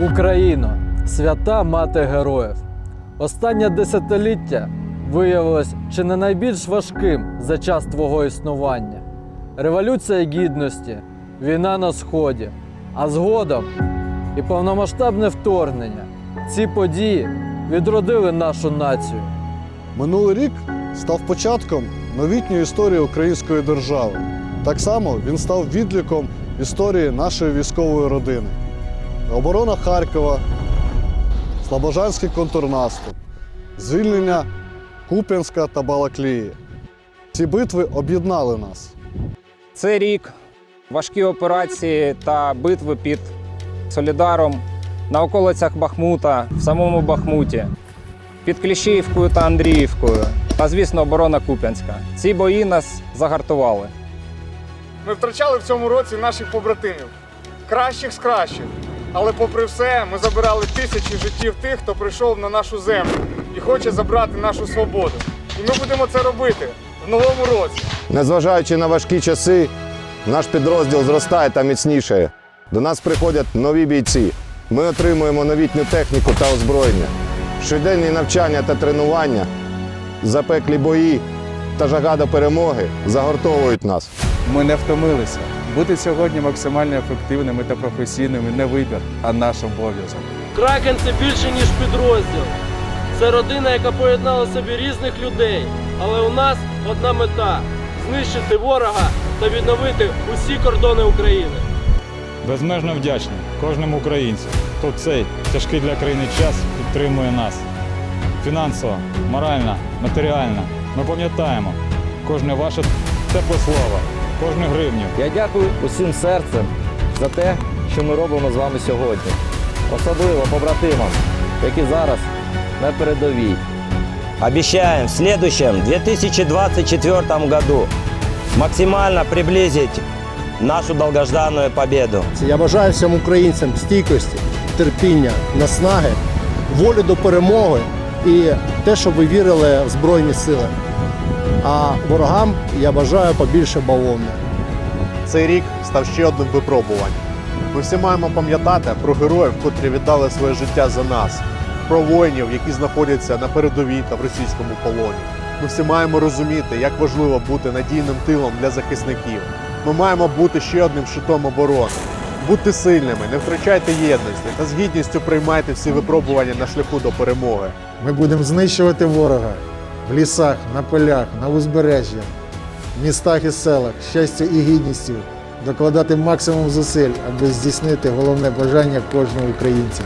Україно, свята мати героїв. Останнє десятиліття виявилось чи не найбільш важким за час твого існування. Революція гідності, війна на сході, а згодом і повномасштабне вторгнення. Ці події відродили нашу націю. Минулий рік став початком новітньої історії української держави. Так само він став відліком історії нашої військової родини. Оборона Харкова, Слобожанський контрнаступ, звільнення Куп'янська та Балаклії. Ці битви об'єднали нас. Цей рік важкі операції та битви під Солідаром на околицях Бахмута, в самому Бахмуті, під Кліщіївкою та Андріївкою, та, звісно, оборона Куп'янська. Ці бої нас загартували. Ми втрачали в цьому році наших побратимів, кращих з кращих. Але попри все, ми забирали тисячі життів тих, хто прийшов на нашу землю і хоче забрати нашу свободу. І ми будемо це робити в новому році. Незважаючи на важкі часи, наш підрозділ зростає та міцнішає. До нас приходять нові бійці. Ми отримуємо новітню техніку та озброєння. Щоденні навчання та тренування, запеклі бої та жага до перемоги загортовують нас. Ми не втомилися. Бути сьогодні максимально ефективними та професійними не вибір, а наш обов'язок. Кракен це більше, ніж підрозділ. Це родина, яка поєднала собі різних людей. Але у нас одна мета знищити ворога та відновити усі кордони України. Безмежно вдячний кожному українцю, хто в цей тяжкий для країни час підтримує нас. Фінансово, морально, матеріально. Ми пам'ятаємо кожне ваше тепле слово, кожну гривню. Я дякую усім серцем за те, що ми робимо з вами сьогодні. Особливо побратимам, які зараз на передовій. Обещаем в следующем 2024 году максимально приблизить нашу долгожданную победу. Я бажаю всім українцям стійкості, терпіння, наснаги, волі до перемоги і те, щоб ви вірили в Збройні сили. А ворогам я бажаю побільше бавовни. Цей рік став ще одним випробуванням. Ми всі маємо пам'ятати про героїв, котрі віддали своє життя за нас, про воїнів, які знаходяться на передовій та в російському полоні. Ми всі маємо розуміти, як важливо бути надійним тилом для захисників. Ми маємо бути ще одним щитом оборони. Будьте сильними, не втрачайте єдності та з гідністю приймайте всі випробування на шляху до перемоги. Ми будемо знищувати ворога в лісах, на полях, на узбережжях, в містах і селах, щастю і гідністю, докладати максимум зусиль, аби здійснити головне бажання кожного українця.